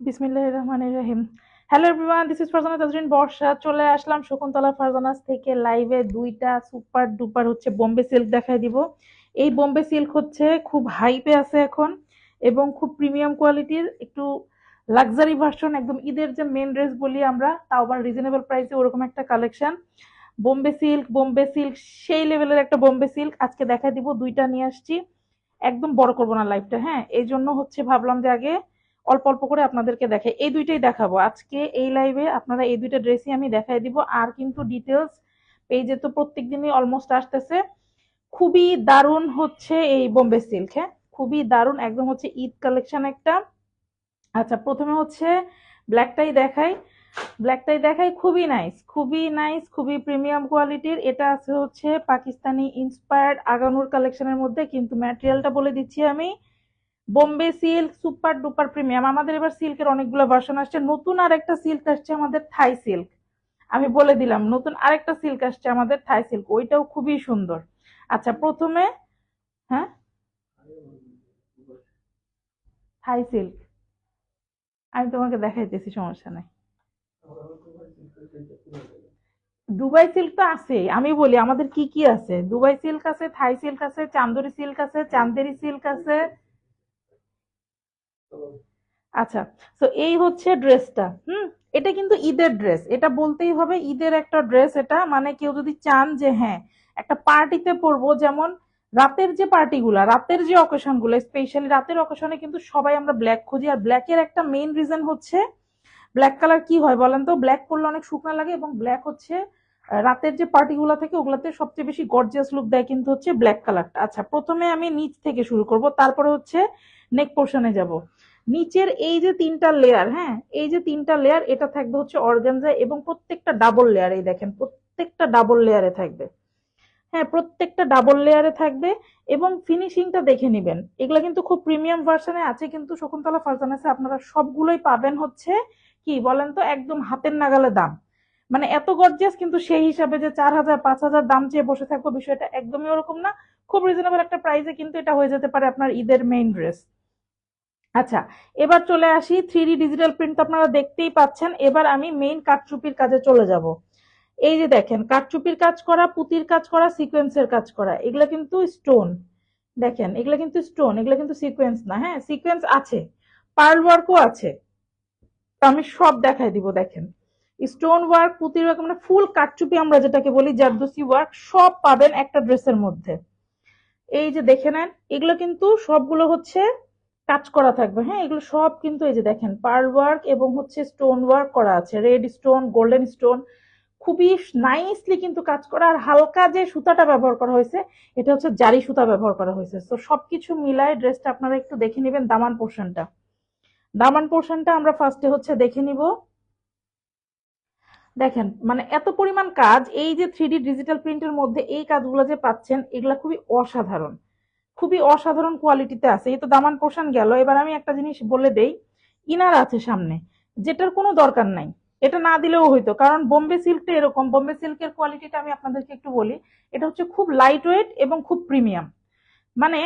বিসমিল্লাহ রহমান রহিম। Hello everyone this is Farzana Tajrin Barsha চলে আসলাম শকুন্তলা ফারজানাস থেকে লাইভে দুইটা সুপার ডুপার হচ্ছে বোম্বে সিল্ক দেখাই দিব। এই বোম্বে সিল্ক হচ্ছে খুব হাইপে আছে এখন এবং খুব প্রিমিয়াম কোয়ালিটির একটু লাক্সারি ভার্সন একদম ঈদের যে মেন ড্রেস বলি আমরা, তাও আবার রিজনেবল প্রাইসে ওরকম একটা collection Bombay silk Bombay silk সেই লেভেলের একটা বোম্বে সিল্ক আজকে দেখাই দিব, দুইটা নিয়ে আসছি। একদম বড় করব না লাইভটা হ্যাঁ? এই জন্য হচ্ছে ভাবলাম যে আগে অল্প অল্প করে আপনাদেরকে দেখাই এই দুইটাই দেখাবো। আজকে এই লাইভে আপনারা এই দুইটা ড্রেসই আমি দেখাই দিব। আর কিন্তু ডিটেলস পেজে তো প্রত্যেক দিনই অলমোস্ট আসতেছে। খুবই দারুণ হচ্ছে এই বোম্বে সিল্ক হ্যাঁ? খুবই দারুণ, একদম হচ্ছে ঈদ কালেকশন একটা। আচ্ছা প্রথমে হচ্ছে ব্ল্যাকটাই দেখাই। ব্ল্যাকটাই দেখাই, খুবই নাইস খুবই নাইস খুবই প্রিমিয়াম কোয়ালিটির এটা আছে হচ্ছে পাকিস্তানি ইন্সপায়ার্ড আগানুর কালেকশনের মধ্যে, কিন্তু ম্যাটেরিয়ালটা বলে দিচ্ছি আমি। Bombay silk super duper premium. আমাদের এবার সিল্কের অনেকগুলো ভার্সন আসছে। নতুন আরেকটা সিল্ক আসছে আমাদের থাই সিল্ক। আমি বলে দিলাম, নতুন আরেকটা সিল্ক আসছে আমাদের থাই সিল্ক। ওইটাও খুবই সুন্দর। আচ্ছা প্রথমে হ্যাঁ? Thai silk. আমি তোমাকে দেখাইতেছি, সমস্যা নাই। দুবাই সিল্ক তো আছে আমি বলি, আমাদের কি কি আছে? দুবাই সিল্ক আছে, থাই সিল্ক আছে, চান্দরি সিল্ক আছে, চান্দেরি সিল্ক আছে আচ্ছা তো এই হচ্ছে ড্রেসটা, হুম? এটা কিন্তু ঈদের ড্রেস, এটা বলতেই হবে ঈদের একটা ড্রেস এটা মানে কেউ যদি চান যে হ্যাঁ একটা পার্টিতে পরবো, যেমন রাতের যে পার্টিগুলা, রাতের যে অকেশনগুলো স্পেশালি রাতের অকেশনে কিন্তু সবাই আমরা ব্ল্যাক খুঁজি, আর ব্ল্যাকের একটা মেইন রিজন হচ্ছে ব্ল্যাক কালার কি হয় বলেন তো? ব্ল্যাক পরলে অনেক শুকনো লাগে এবং ব্ল্যাক হচ্ছে রাতের যে পার্টিগুলো থাকে, ওগুলাতে সবচেয়ে বেশি গর্জিয়াস লুক দেয় কিন্তু হচ্ছে ব্ল্যাক কালারটা আচ্ছা প্রথমে আমি নিচ থেকে শুরু করব, তারপরে হচ্ছে নেক পোর্শনে যাব। নিচের এই যে তিনটা লেয়ার হ্যাঁ এই যে তিনটা লেয়ার এটা থাকবে হচ্ছে অর্গানজা এবং প্রত্যেকটা ডাবল লেয়ার এই দেখেন, প্রত্যেকটা ডাবল লেয়ারে থাকবে। হ্যাঁ প্রত্যেকটা ডাবল লেয়ারে থাকবে এবং ফিনিশিংটা দেখে নেবেন। এগুলো কিন্তু খুব প্রিমিয়াম ভার্সনে আছে, কিন্তু শকুন্তলা ফারজানাসে আপনারা সবগুলোই পাবেন হচ্ছে কি বলেন তো, একদম হাতের নাগালে দাম। মানে এত গর্জিয়াস কিন্তু সেই হিসাবে যে চার হাজার, পাঁচ হাজার দাম চেয়ে বসে থাকব বিষয়টা একদমই ওরকম না। খুব রিজনেবল একটা প্রাইসে কিন্তু এটা হয়ে যেতে পারে আপনার ঈদের মেইন ড্রেস আচ্ছা এবার চলে আসি থ্রি ডিজিটাল প্রিন্ট তো আপনারা দেখতেই পাচ্ছেন, এবার আমি মেইন কাঠচুপির কাজে চলে যাব। এই যে দেখেন, কাঠচুপির কাজ করা, পুতির কাজ করা সিকোয়েন্সের কাজ করা, এগুলো কিন্তু স্টোন দেখেন, এগুলো কিন্তু স্টোন এগুলো কিন্তু সিকোয়েন্স না হ্যাঁ সিকোয়েন্স আছে পার্ল ওয়ার্কও আছে। তো আমি সব দেখাই দিব, দেখেন। স্টোন ওয়ার্ক পুতির ওয়ার্ক মানে ফুল কাঠচুপি আমরা যেটাকে বলি জারদোসি ওয়ার্ক সব পাবেন একটা ড্রেসের মধ্যে। এই যে দেখে নেন, এগুলো কিন্তু সবগুলো হচ্ছে কাজ করা থাকবে। হ্যাঁ এগুলো সব কিন্তু এই যে দেখেন পার্ল ওয়ার্ক এবং হচ্ছে স্টোন ওয়ার্ক করা আছে। রেড স্টোন, গোল্ডেন স্টোন, খুবই নাইসলি কিন্তু কাজ করা। আর হালকা যে সুতাটা ব্যবহার করা হয়েছে, এটা হচ্ছে জারি সুতা ব্যবহার করা হয়েছে। তো সবকিছু মিলায় ড্রেসটা আপনারা একটু দেখে নেবেন দামান পোর্শনটা। দামান পোর্শনটা আমরা ফার্স্টে হচ্ছে দেখে নিব। দেখেন মানে এত পরিমাণ কাজ, এই যে থ্রি ডিজিটাল প্রিন্টের মধ্যে এই কাজগুলো যে পাচ্ছেন, এগুলা খুবই অসাধারণ। খুবই অসাধারণ কোয়ালিটিতে আছে। এই তো দামান পোর্শন গেল। এবার আমি একটা জিনিস বলে দেই, ইনার আছে সামনে, যেটার কোনো দরকার নাই। এটা না দিলেও হইতো, কারণ বোম্বে সিল্কটা এরকম। বোম্বে সিল্কের কোয়ালিটিটা আমি আপনাদেরকে একটু বলি, এটা হচ্ছে খুব লাইট ওয়েট এবং খুব প্রিমিয়াম মানে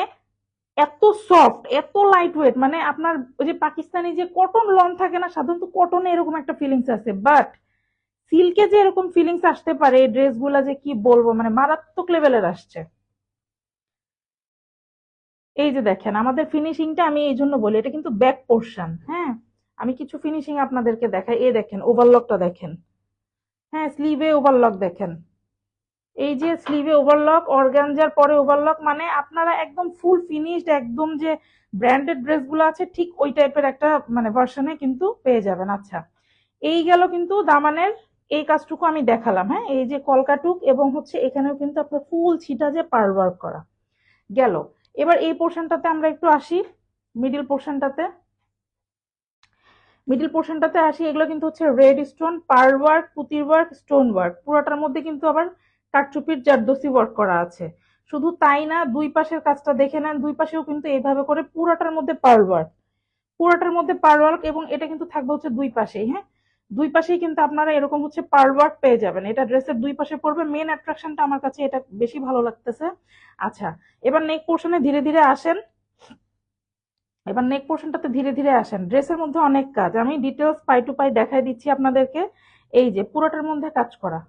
এত সফট এত লাইট ওয়েট মানে আপনার ওই যে পাকিস্তানি যে কটন লন থাকে না, সাধারণত কটনে এরকম একটা ফিলিংস আছে। বাট সিল্কে যে এরকম ফিলিংস আসতে পারে, এই ড্রেসগুলা যে কি বলব মানে মারাত্মক লেভেলের আসছে। এই যে দেখেন, আমাদের ফিনিশিংটা আমি এই জন্য বলি, এটা কিন্তু ব্যাক পোর্শন হ্যাঁ? আমি কিছু ফিনিশিং আপনাদেরকে দেখাই এ দেখেন ওভারলকটা দেখেন। হ্যাঁ স্লিভে ওভারলক দেখেন। এই যে স্লিভে ওভারলক অর্গানজার পরে ওভারলক মানে আপনারা একদম ফুল ফিনিশড একদম যে ব্র্যান্ডেড ড্রেসগুলো আছে, ঠিক ওই টাইপের একটা মানে ভার্সনে কিন্তু পেয়ে যাবেন। আচ্ছা এই গেল কিন্তু দামানের এই কাজটুকু আমি দেখালাম হ্যাঁ? এই যে কলকাটুক এবং হচ্ছে এখানেও কিন্তু আপনার ফুল ছিটা যে পার ওয়ার্ক করা। গেল এবার এই পোর্শনটাতে আমরা একটু আসি মিডিল পোর্শনটাতে মিডিল পোর্শনটাতে আসি, এগুলো কিন্তু হচ্ছে রেড স্টোন পার ওয়ার্ক পুতির ওয়ার্ক স্টোন ওয়ার্ক পুরোটার মধ্যে কিন্তু আবার কাঠচুপির জারদোসি ওয়ার্ক করা আছে। শুধু তাই না, দুই পাশের কাজটা দেখে নেন, দুই পাশেও কিন্তু এইভাবে করে পুরোটার মধ্যে পার ওয়ার্ক পুরোটার মধ্যে পার ওয়ার্ক এবং এটা কিন্তু থাকবে হচ্ছে দুই পাশেই হ্যাঁ? দুই পাশেই কিন্তু আপনারা এরকম হচ্ছে পার্ল ওয়ার্ক পেয়ে যাবেন। এটা ড্রেসের দুই পাশে পড়বে। মেন অ্যাট্রাকশনটা আমার কাছে এটা বেশি ভালো লাগতেছে। আচ্ছা এবার নেক পোর্শনে ধীরে ধীরে আসেন। এবার নেক পোর্শনটাতে ধীরে ধীরে আসেন। ড্রেসের মধ্যে অনেক কাজ। আমি ডিটেলস পাই টু পাই দেখাই দিচ্ছি আপনাদেরকে। এই যে, পুরোটার মধ্যে কাজ করা।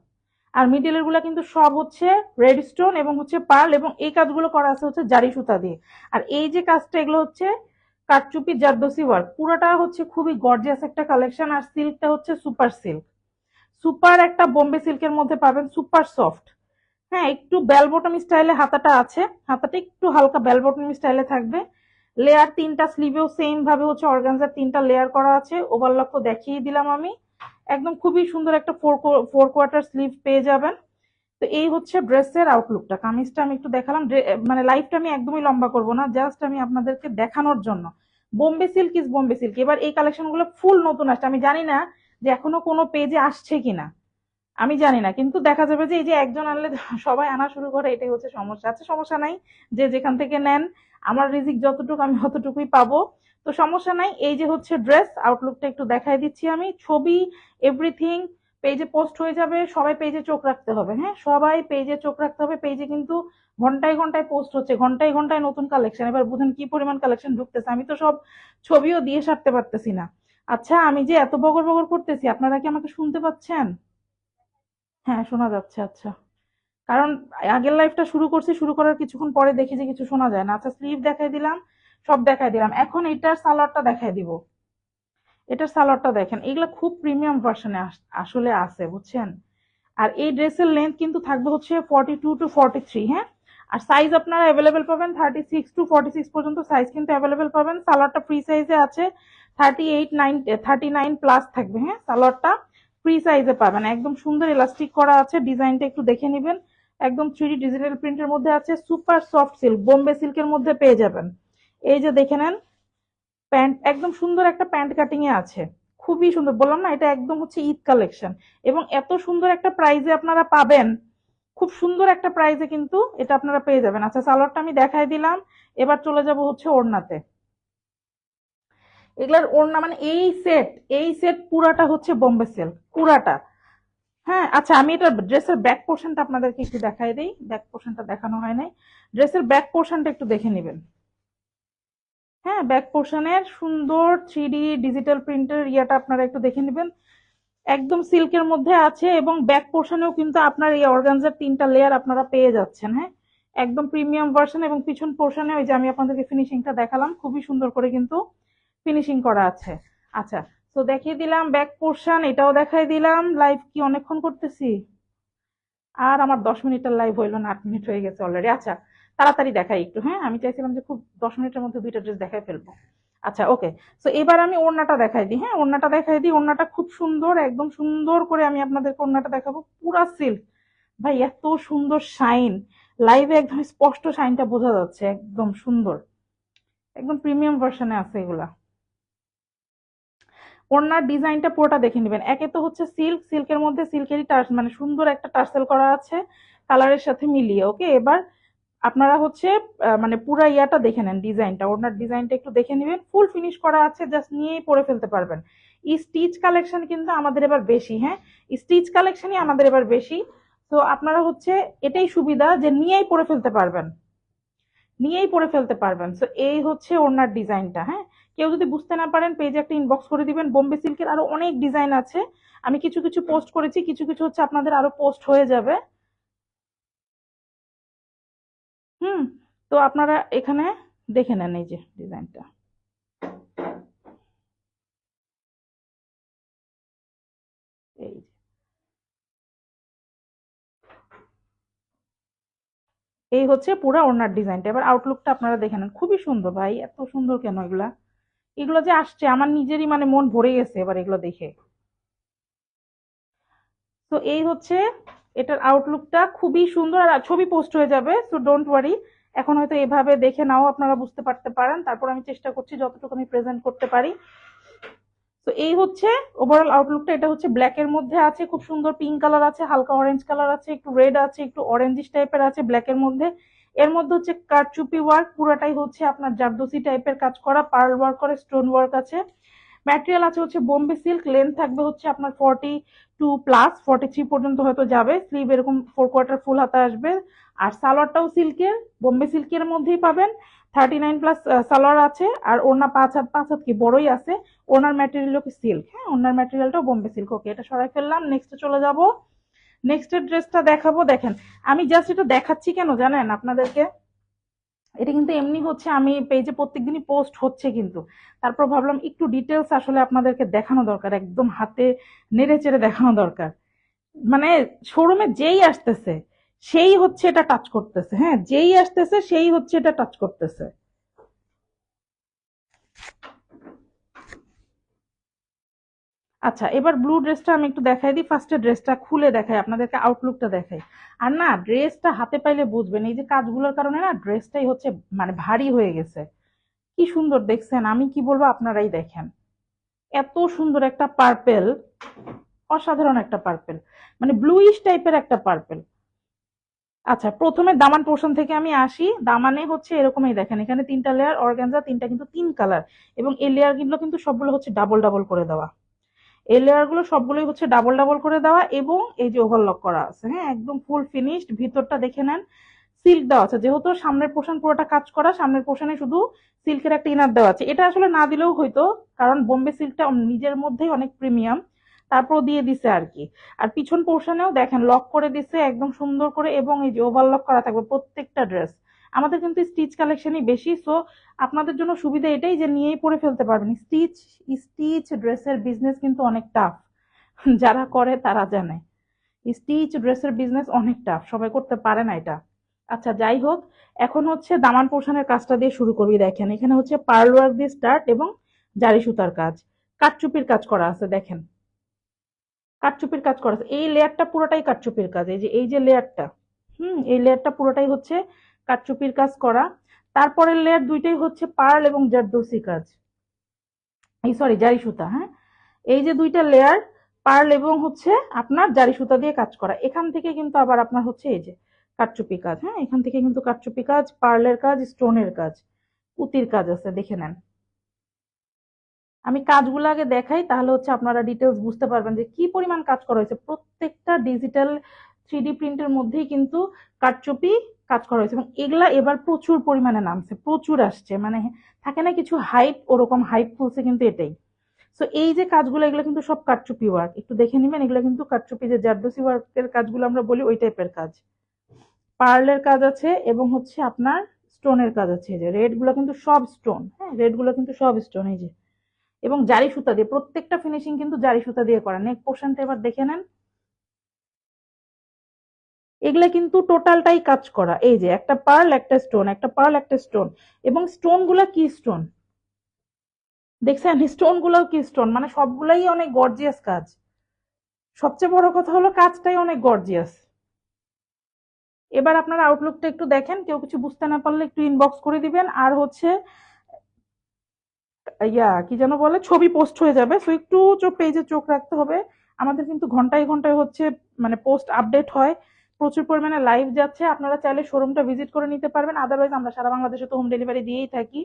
আর মিডিলেরগুলা কিন্তু সব হচ্ছে রেড স্টোন এবং হচ্ছে পার্ল এবং এই কাজগুলো করা আছে হচ্ছে জারি সুতা দিয়ে। আর এই যে কাজটা, এগুলো হচ্ছে কারচুপি জারদোসি ওয়ার্ক, পুরোটা হচ্ছে খুবই গর্জিয়াস একটা কালেকশন আর সিল্কটা হচ্ছে সুপার সিল্ক সুপার একটা বোম্বে সিল্কের মধ্যে পাবেন সুপার সফট হ্যাঁ একটু বেল বটম স্টাইলে হাতাটা আছে, হাতাটা একটু হালকা বেল বটম স্টাইলে থাকবে। লেয়ার তিনটা স্লিভেও সেম ভাবে হচ্ছে অর্গানজার তিনটা লেয়ার করা আছে ওভারলক তো দেখিয়ে দিলাম আমি। একদম খুবই সুন্দর একটা ফোর ফোর কোয়ার্টার স্লিভ পেয়ে যাবেন। তো এই হচ্ছে ড্রেসের আউটলুকটা কামিজটা আমি একটু দেখালাম। মানে লাইফটা আমি একদমই লম্বা করব না জাস্ট আমি আপনাদেরকে দেখানোর জন্য। Bombay silk is Bombay silk এবার এই কালেকশনগুলো ফুল নতুন আসছে। আমি জানি না যে এখনও কোনো পেজে আসছে কিনা। আমি জানি না, কিন্তু দেখা যাবে যে এই যে একজন আনলে সবাই আনা শুরু করে, এটাই হচ্ছে সমস্যা। আছে সমস্যা নাই যে যেখান থেকে নেন, আমার রিজিক যতটুকু আমি অতটুকুই পাবো। তো সমস্যা নাই, এই যে হচ্ছে ড্রেস আউটলুকটা একটু দেখাই দিচ্ছি আমি। ছবি এভরিথিং পেজে পোস্ট হয়ে যাবে, সবাই পেজে চোখ রাখতে হবে হ্যাঁ? সবাই পেজে চোখ রাখতে হবে পেজে কিন্তু ঘন্টায় ঘন্টায় পোস্ট হচ্ছে, ঘন্টায় ঘন্টায় নতুন কালেকশন এবার বুঝেন কি পরিমাণ কালেকশন ঢুকতেছে, আমি তো সব ছবিও দিয়ে সারতে পারতেছি না। আচ্ছা আমি যে এত বগর বগর করতেছি, আপনারা কি আমাকে শুনতে পাচ্ছেন? হ্যাঁ শোনা যাচ্ছে আচ্ছা। কারণ আগের লাইফটা শুরু করছি, শুরু করার কিছুক্ষণ পরে দেখি যে কিছু শোনা যায় না। আচ্ছা স্লিভ দেখাই দিলাম, সব দেখাই দিলাম। এখন এটার সালোয়ারটা দেখাই দিব। এটার সালোয়ারটা দেখেন, এগুলো খুব প্রিমিয়াম ভার্সনে আসলে আছে, বুঝছেন? আর এই ড্রেসের লেন্থ কিন্তু থাকবে হচ্ছে forty two to forty three হ্যাঁ? আর সাইজ আপনারা অ্যাভেলেবেল পাবেন thirty six to forty six পর্যন্ত সাইজ কিন্তু অ্যাভেলেবেল পাবেন। সালোয়ারটা ফ্রি সাইজে আছে thirty eight nine thirty nine plus থাকবে হ্যাঁ? সালোয়ারটা ফ্রি সাইজে পাবেন। একদম সুন্দর ইলাস্টিক করা আছে, ডিজাইনটা একটু দেখে নেবেন। একদম থ্রি ডিজিটাল প্রিন্টের মধ্যে আছে সুপার সফট সিল্ক বোম্বে সিল্কের মধ্যে পেয়ে যাবেন। এই যে দেখে নেন প্যান্ট, একদম সুন্দর একটা প্যান্ট কাটিং এ আছে। খুবই সুন্দর। বললাম না, এটা একদম হচ্ছে ঈদ কালেকশন এবং এত সুন্দর একটা প্রাইজে আপনারা পাবেন, খুব সুন্দর একটা প্রাইজে কিন্তু এটা আপনারা পেয়ে যাবেন। আচ্ছা সালোয়ারটা আমি দেখাই দিলাম। এবার চলে যাব হচ্ছে ওড়নাতে। এগুলার ওড়না মানে এই সেট এই সেট পুরাটা হচ্ছে বোম্বে সিল্ক পুরাটা। হ্যাঁ আচ্ছা আমি এটা ড্রেসের ব্যাক পোর্শনটা আপনাদেরকে একটু দেখাই দিই। ব্যাক পোর্শনটা দেখানো হয় নাই। ড্রেসের ব্যাক পোর্শনটা একটু দেখে নেবেন। হ্যাঁ ব্যাক পোর্শনের সুন্দর থ্রি ডিজিটাল প্রিন্টের ইয়াটা আপনারা একটু দেখে নেবেন। একদম সিল্কের মধ্যে আছে এবং ব্যাক পোর্শনেও কিন্তু আপনার এই অর্গানজার তিনটা লেয়ার আপনারা পেয়ে যাচ্ছেন হ্যাঁ? একদম প্রিমিয়াম ভার্সন এবং পিছন পোর্শনে ওই যে আমি আপনাদেরকে ফিনিশিংটা দেখালাম, খুবই সুন্দর করে কিন্তু ফিনিশিং করা আছে। আচ্ছা তো দেখিয়ে দিলাম ব্যাক পোর্শন এটাও দেখাই দিলাম। লাইভ কি অনেকক্ষণ করতেছি? আর আমার দশ মিনিটের লাইভ হইল না, আট মিনিট হয়ে গেছে অলরেডি আচ্ছা তাড়াতাড়ি দেখাই একটু হ্যাঁ? আমি চাইছিলাম যে খুব দশ মিনিটের মধ্যে দুইটা ড্রেস দেখাই ফেলব। আচ্ছা ওকে। তো এবার আমি ওড়নাটা দেখাই দিই হ্যাঁ? ওড়নাটা দেখাই দিই, ওড়নাটা খুব সুন্দর, একদম সুন্দর করে আমি আপনাদেরকে ওড়নাটা দেখাবো। পুরা সিল্ক ভাই, এত সুন্দর শাইন। লাইভে একদম স্পষ্ট শাইনটা বোঝা যাচ্ছে, একদম সুন্দর। একদম প্রিমিয়াম ভার্সনে আছে এগুলা। ওড়নার ডিজাইনটা পুরোটা দেখে নেবেন। একে তো হচ্ছে সিল্ক সিল্কের মধ্যে সিল্কেরই টার্স মানে সুন্দর একটা টার্সেল করা আছে কালারের সাথে মিলিয়ে, ওকে? এবার আপনারা হচ্ছে মানে পুরা ইয়াটা দেখে নেন, ডিজাইনটা। ওড়নার ডিজাইনটা একটু দেখে নেবেন। ফুল ফিনিশ করা আছে জাস্ট নিয়েই পরে ফেলতে পারবেন। স্টিচ কালেকশন কিন্তু আমাদের এবার বেশি হ্যাঁ? স্টিচ কালেকশনই আমাদের এবার বেশি। তো আপনারা হচ্ছে, এটাই সুবিধা যে নিয়েই পরে ফেলতে পারবেন। নিয়েই পরে ফেলতে পারবেন। তো এই হচ্ছে ওড়নার ডিজাইনটা হ্যাঁ? কেউ যদি বুঝতে না পারেন পেজে একটা ইনবক্স করে দিবেন। বোম্বে সিল্কের আরও অনেক ডিজাইন আছে। আমি কিছু কিছু পোস্ট করেছি, কিছু কিছু হচ্ছে আপনাদের আরও পোস্ট হয়ে যাবে। হুম, তো আপনারা এখানে দেখে নেন এই যে ডিজাইনটা। এই এই হচ্ছে পুরো ওড়নার ডিজাইনটা। এবার আউটলুকটা আপনারা দেখে নেন। খুবই সুন্দর ভাই, এত সুন্দর কেন এগুলা? এগুলো যে আসছে, আমার নিজেরই মানে মন ভরে গেছে এবার এগুলো দেখে। তো এই হচ্ছে এটার আউটলুকটা খুবই সুন্দর আর ছবি পোস্ট হয়ে যাবে সো ডোন্ট ওয়ারি এখন হয়তো এভাবে দেখে নাও, আপনারা বুঝতে পারতে পারেন। তারপর আমি চেষ্টা করছি যতটুকু আমি প্রেজেন্ট করতে পারি। তো এই হচ্ছে ওভারঅল আউটলুকটা এটা হচ্ছে ব্ল্যাক এর মধ্যে আছে, খুব সুন্দর পিঙ্ক কালার আছে, হালকা অরেঞ্জ কালার আছে, একটু রেড আছে, একটু অরেঞ্জিশ টাইপের আছে ব্ল্যাক এর মধ্যে। এর মধ্যে হচ্ছে কারচুপি ওয়ার্ক পুরোটাই হচ্ছে আপনার জারদোসি টাইপের কাজ করা পার্ল ওয়ার্ক করে স্টোন ওয়ার্ক আছে। ম্যাটেরিয়াল আছে হচ্ছে বোম্বে সিল্ক লেন্থ থাকবে হচ্ছে আপনার forty two plus forty three পর্যন্ত হয়তো যাবে। স্লিভ এরকম ফোর কোয়ার্টার ফুল হাতে আসবে। আর সালোয়ারটাও সিল্কের বোম্বে সিল্কের মধ্যেই পাবেন। থার্টি নাইন প্লাস সালোয়ার আছে। আর ওনার পাঁচ হাত পাঁচ হাত কি বড়ই আছে। ওনার ম্যাটেরিয়াল কি সিল্ক হ্যাঁ? ওনার ম্যাটেরিয়ালটাও বোম্বে সিল্ক ওকে এটা সরাই ফেললাম। নেক্সটে চলে যাব। নেক্সটের ড্রেসটা দেখাবো। দেখেন, আমি জাস্ট এটা দেখাচ্ছি কেন জানেন আপনাদেরকে? এটা কিন্তু এমনি হচ্ছে আমি পেজে প্রত্যেকদিনই পোস্ট হচ্ছে কিন্তু। তারপর ভাবলাম একটু ডিটেলস আসলে আপনাদেরকে দেখানো দরকার, একদম হাতে নেড়ে চেড়ে দেখানো দরকার। মানে শোরুমে যেই আসতেছে, সেই হচ্ছে এটা টাচ করতেছে। হ্যাঁ যেই আসতেছে, সেই হচ্ছে এটা টাচ করতেছে। আচ্ছা এবার ব্লু ড্রেসটা আমি একটু দেখাই দিই। ফার্স্টে ড্রেসটা খুলে দেখাই, আপনাদেরকে আউটলুকটা দেখাই। আর না ড্রেসটা হাতে পাইলে বুঝবেন, এই যে কাজগুলোর কারণে না ড্রেসটাই হচ্ছে মানে ভারী হয়ে গেছে। কি সুন্দর দেখছেন, আমি কি বলব আপনারাই দেখেন। এত সুন্দর একটা পার্পেল অসাধারণ একটা পার্পেল মানে ব্লুইশ টাইপের একটা পার্পেল আচ্ছা প্রথমে দামান পোর্শন থেকে আমি আসি। দামানে হচ্ছে এরকমই দেখেন, এখানে তিনটা লেয়ার অর্গানজা তিনটা কিন্তু তিন কালার এবং এই লেয়ারগুলো কিন্তু সবগুলো হচ্ছে ডাবল ডাবল করে দেওয়া। এই লেয়ারগুলো সবগুলোই হচ্ছে ডাবল ডাবল করে দেওয়া এবং এই যে ওভারলক করা আছে হ্যাঁ? একদম ফুল ফিনিশড ভিতরটা দেখে নেন। সিল্ক দেওয়া আছে, যেহেতু সামনের পোর্শন পুরোটা কাজ করা, সামনের পোর্শনে শুধু সিল্কের একটা ইনার দেওয়া আছে। এটা আসলে না দিলেও হইতো কারণ বোম্বে সিল্কটা নিজের মধ্যেই অনেক প্রিমিয়াম তারপর দিয়ে দিছে আর কি। আর পিছন পোর্শনেও দেখেন লক করে দিছে, একদম সুন্দর করে, এবং এই যে ওভারলক করা থাকবে প্রত্যেকটা ড্রেস আমাদের কিন্তু স্টিচ কালেকশনই বেশি সো আপনাদের জন্য সুবিধা এটাই যে নিয়েই পরে ফেলতে পারবেন। স্টিচ স্টিচ ড্রেসের বিজনেস কিন্তু অনেক টাফ যারা করে তারা জানে। স্টিচ ড্রেসের বিজনেস অনেক টাফ সবাই করতে পারে না এটা। আচ্ছা যাই হোক, এখন হচ্ছে দামান পোর্শনের কাজটা দিয়ে শুরু করবি, দেখেন। এখানে হচ্ছে পার্ল ওয়ার্ক দিয়ে স্টার্ট এবং জারি সুতার কাজ। কাঠচুপির কাজ করা আছে, দেখেন। কাঠচুপির কাজ করা আছে। এই লেয়ারটা পুরোটাই কাঠচুপির কাজ, এই যে এই যে লেয়ারটা হুম, এই লেয়ারটা পুরোটাই হচ্ছে কাঠচুপির কাজ করা। তারপরের লেয়ার দুইটাই হচ্ছে পার্ল এবং জারদোসি কাজ। এই সরি জারি সুতা হ্যাঁ? এই যে দুইটা লেয়ার পার্ল এবং হচ্ছে আপনার জারি সুতা দিয়ে কাজ করা। এখান থেকে কিন্তু আবার আপনার হচ্ছে এই যে কাঠচুপি কাজ হ্যাঁ? এখান থেকে কিন্তু কাঠচুপি কাজ পার্লের কাজ স্টোনের কাজ পুতির কাজ আছে, দেখে নেন। আমি কাজগুলো আগে দেখাই, তাহলে হচ্ছে আপনারা ডিটেলস বুঝতে পারবেন যে কি পরিমাণ কাজ করা হয়েছে। প্রত্যেকটা ডিজিটাল থ্রি প্রিন্টের মধ্যেই কিন্তু কাঠচুপি কাজ করা হয়েছে এবং এগুলা এবার প্রচুর পরিমাণে নামছে, প্রচুর আসছে। মানে থাকে না কিছু হাইপ ওরকম হাইপ ফুলছে কিন্তু এটাই। সো এই যে কাজগুলো, এগুলো কিন্তু সব কাঠচুপি ওয়ার্ক একটু দেখে নেবেন, এগুলো কিন্তু কাঠচুপি যে জারদোসি ওয়ার্কের কাজগুলো আমরা বলি, ওই টাইপের কাজ। পার্লের কাজ আছে এবং হচ্ছে আপনার স্টোনের কাজ আছে। যে রেডগুলো কিন্তু সব স্টোন হ্যাঁ? রেডগুলো কিন্তু সব স্টোন এই যে। এবং জারি সুতা দিয়ে, প্রত্যেকটা ফিনিশিং কিন্তু জারি সুতা দিয়ে করা। নেক পোর্শনটা এবার দেখে নেন। এগুলা কিন্তু টোটালটাই কাজ করা। এই যে একটা পার্ল, একটা স্টোন, একটা পার্ল, একটা স্টোন। এবং স্টোনগুলা কি স্টোন? দেখছেন? স্টোন গুলাও কি স্টোন? মানে সবগুলাই অনেক গর্জিয়াস কাজ। সবচেয়ে বড় কথা হলো কাজটাই অনেক গর্জিয়াস। এবার আপনার আউটলুকটা একটু দেখেন, কেউ কিছু বুঝতে না পারলে একটু ইনবক্স করে দিবেন। আর হচ্ছে, ইয়া, কি যেন বলে, ছবি পোস্ট হয়ে যাবে। সো একটু চোখ পেজে চোখ রাখতে হবে। আমাদের কিন্তু ঘন্টায় ঘন্টায় হচ্ছে মানে পোস্ট আপডেট হয়। প্রচুর পরিমাণে লাইভ যাচ্ছে। আপনারা চাইলে শোরুমটা ভিজিট করে নিতে পারবেন। আদারওয়াইজ আমরা সারা বাংলাদেশে তো হোম ডেলিভারি দিয়েই থাকি।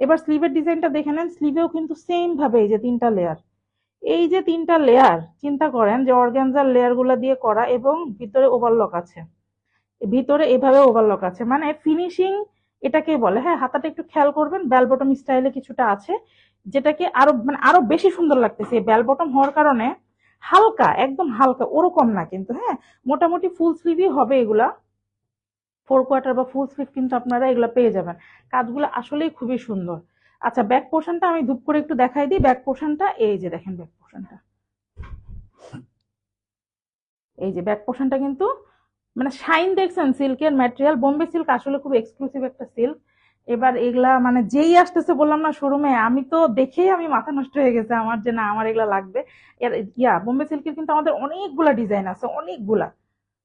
এবার স্লিভের ডিজাইনটা দেখে নেন। স্লিভেও কিন্তু সেম ভাবে এই যে তিনটা লেয়ার এই যে তিনটা লেয়ার চিন্তা করেন যে অর্গ্যানজার লেয়ারগুলা দিয়ে করা এবং ভিতরে ওভারলক আছে। ভিতরে এভাবে ওভারলক আছে। মানে ফিনিশিং এটাকে বলে হ্যাঁ হাতাটা একটু খেয়াল করবেন বেল বটম স্টাইলে কিছুটা আছে। যেটাকে আরও মানে আরও বেশি সুন্দর লাগতেছে। বেল বটম হওয়ার কারণে হালকা, একদম হালকা, ওরকম না কিন্তু হ্যাঁ? মোটামুটি ফুল স্লিভই হবে এগুলা। ফোর কোয়ার্টার বা ফুল স্লিভ কিন্তু আপনারা এগুলো পেয়ে যাবেন। কাজগুলো আসলেই খুবই সুন্দর। আচ্ছা ব্যাক পোর্শনটা আমি ধূপ করে একটু দেখাই দিই। ব্যাক পোর্শনটা এই যে দেখেন ব্যাক পোর্শনটা এই যে ব্যাক পোর্শনটা কিন্তু মানে শাইন দেখছেন সিল্কের ম্যাটেরিয়াল বোম্বে সিল্ক আসলে খুব এক্সক্লুসিভ একটা সিল্ক এবার এগুলা মানে যেই আসতেছে বললাম না, শোরুমে আমি তো দেখেই আমি মাথা নষ্ট হয়ে গেছে আমার যে না, আমার এগুলা লাগবে। ইয়া, বোম্বে সিল্কের কিন্তু আমাদের অনেকগুলা ডিজাইন আছে, অনেকগুলা।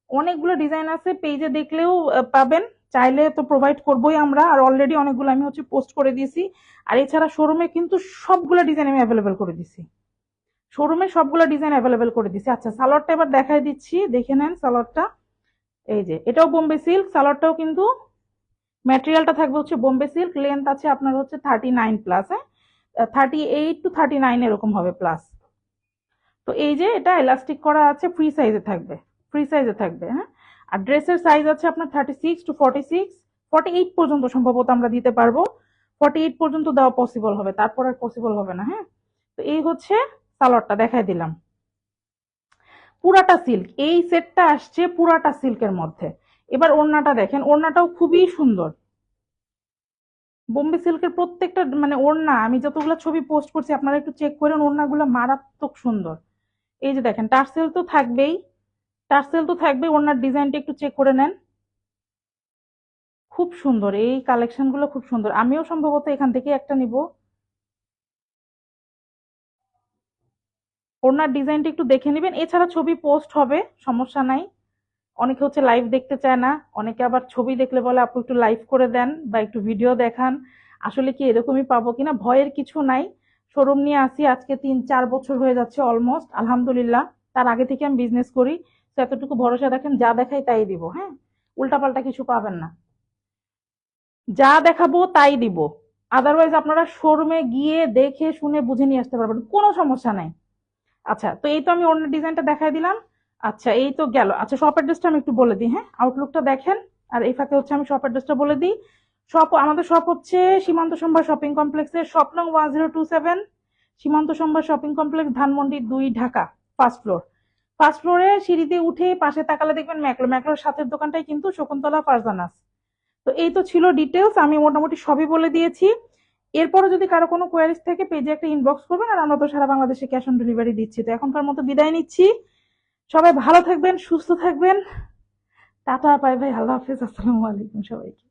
অনেকগুলো ডিজাইন আছে পেজে দেখলেও পাবেন। চাইলে তো প্রোভাইড করবোই আমরা, আর অলরেডি অনেকগুলো আমি হচ্ছে পোস্ট করে দিয়েছি। আর এছাড়া শোরুমে কিন্তু সবগুলো ডিজাইন আমি অ্যাভেলেবেল করে দিছি শোরুমে সবগুলো ডিজাইন অ্যাভেলেবেল করে দিছি আচ্ছা সালোয়ারটা এবার দেখাই দিচ্ছি, দেখে নেন সালোয়ারটা। এই যে, এটাও বোম্বে সিল্ক, সালোয়ারটাও কিন্তু ম্যাটেরিয়ালটা থাকবে হচ্ছে বোম্বে সিল্ক লেন্থ আছে আপনার হচ্ছে থার্টি নাইন প্লাস হ্যাঁ? Thirty eight to thirty nine এরকম হবে প্লাস তো এই যে এটা এলাস্টিক করা আছে ফ্রি সাইজে থাকবে ফ্রি সাইজে থাকবে হ্যাঁ? আর ড্রেসের সাইজ আছে আপনার thirty six to forty six forty eight পর্যন্ত সম্ভবত আমরা দিতে পারব। ফর্টি এইট পর্যন্ত দেওয়া পসিবল হবে, তারপর আর পসিবল হবে না হ্যাঁ? তো এই হচ্ছে সালোয়ারটা দেখাই দিলাম। পুরাটা সিল্ক এই সেটটা আসছে পুরাটা সিল্কের মধ্যে। এবার ওড়নাটা দেখেন, ওড়নাটাও খুবই সুন্দর। বোম্বে সিল্কের প্রত্যেকটা মানে ওড়না, আমি যতগুলো ছবি পোস্ট করছি, আপনারা একটু চেক করেন, ওড়নাগুলো মারাত্মক সুন্দর। এই যে দেখেন, টার্সেল তো থাকবেই, টার্সেল তো থাকবেই, ওড়নার ডিজাইনটা একটু চেক করে নেন। খুব সুন্দর, এই কালেকশনগুলো খুব সুন্দর। আমিও সম্ভবত এখান থেকে একটা নিব। ওড়নার ডিজাইনটা একটু দেখে নেবেন, এছাড়া ছবি পোস্ট হবে, সমস্যা নাই। অনেকে হচ্ছে লাইভ দেখতে চায় না, অনেকে আবার ছবি দেখলে বলে, আপু, একটু লাইভ করে দেন বা একটু ভিডিও দেখান। আসলে কি এরকমই পাবো কিনা? ভয়ের কিছু নাই। শোরুম নিয়ে আসি, আজকে তিন, চার বছর হয়ে যাচ্ছে অলমোস্ট আলহামদুলিল্লাহ। তার আগে থেকে আমি বিজনেস করি, তো এতটুকু ভরসা রাখেন, যা দেখাই তাই দিব হ্যাঁ? উল্টাপাল্টা কিছু পাবেন না। যা দেখাবো তাই দিব। আদারওয়াইজ আপনারা শোরুমে গিয়ে দেখে, শুনে, বুঝে নিয়ে আসতে পারবেন, কোনো সমস্যা নাই। আচ্ছা তো এই তো আমি অন্য ডিজাইনটা দেখাই দিলাম। আচ্ছা এই তো গেল। আচ্ছা শপ অ্যাড্রেসটা আমি একটু বলে দিই হ্যাঁ? আউটলুকটা দেখেন, আর এই ফাঁকে হচ্ছে আমি শপ অ্যাড্রেসটা বলে দিই। শপ আমাদের শপ হচ্ছে সীমান্ত সম্ভার শপিং কমপ্লেক্সের শপ নং ওয়ান জিরো টু সেভেন সীমান্ত সম্ভার শপিং কমপ্লেক্স ধানমন্ডি দুই, ঢাকা ফার্স্ট ফ্লোর ফার্স্ট ফ্লোরে সিঁড়িতে উঠে পাশে তাকালে দেখবেন ম্যাকলো। ম্যাকলোর সাথের দোকানটাই কিন্তু শকুন্তলা ফারজানাস। তো এই তো ছিল ডিটেলস আমি মোটামুটি সবই বলে দিয়েছি। এরপরে যদি কারও কোনো কোয়ারিজ থেকে পেজে একটা ইনবক্স করবেন, আর আমরা তো সারা বাংলাদেশে ক্যাশ অন ডেলিভারি দিচ্ছি। তো এখনকার মতো বিদায় নিচ্ছি। সবাই ভালো থাকবেন সুস্থ থাকবেন। টাটা বাই ভাই আল্লাহ হাফিজ আসসালামু আলাইকুম সবাইকে।